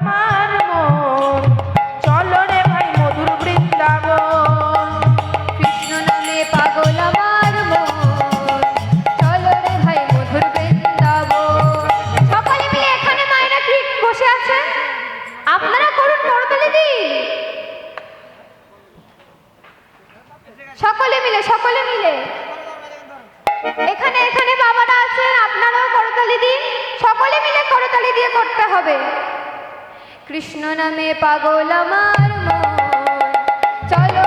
আমার চলো রে ভাই মধুর কৃষ্ণ নামে পাগল চলো রে ভাই মধুর বৃন্দাবন। সকলে মিলে এখানে মায়েরা কি বসে আছেন আপনারা করুন করতালি দি। সকলে মিলে সকলে মিলে। এখানে এখানে বাবারা আছেন, আপনারাও করতালি দিন। সকলে মিলে করতালি দিয়ে করতে হবে। কৃষ্ণ নামে পাগল আমার মন। চলো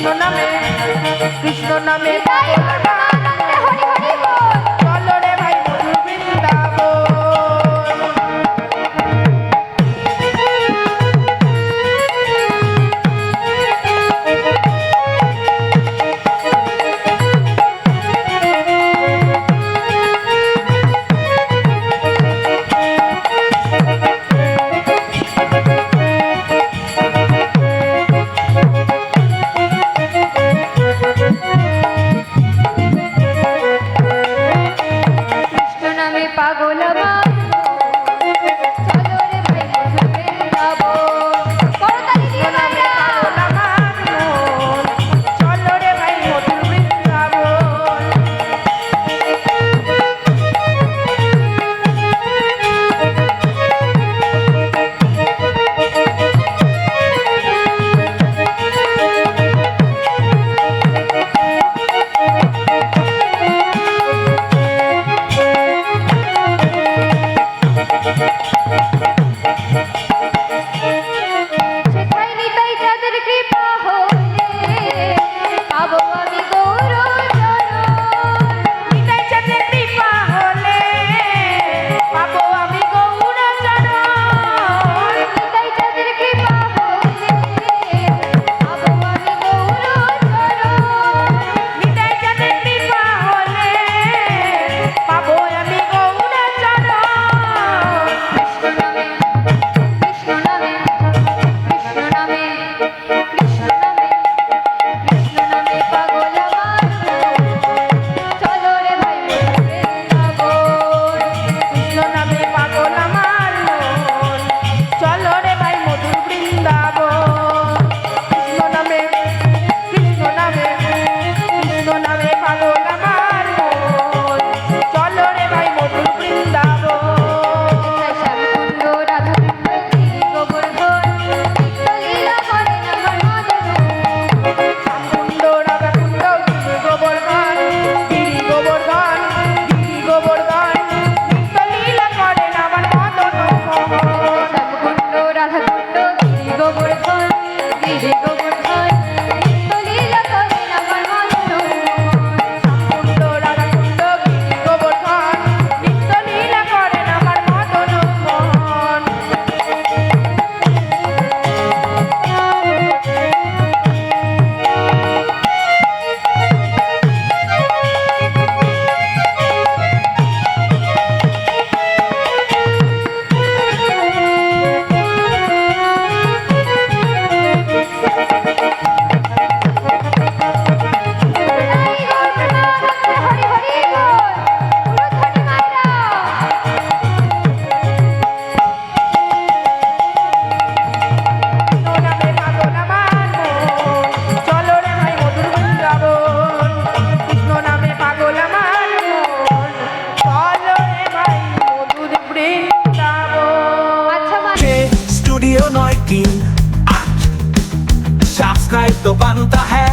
কৃষ্ণ নামে কৃষ্ণ নামে की आज शास्त्र तो बनता है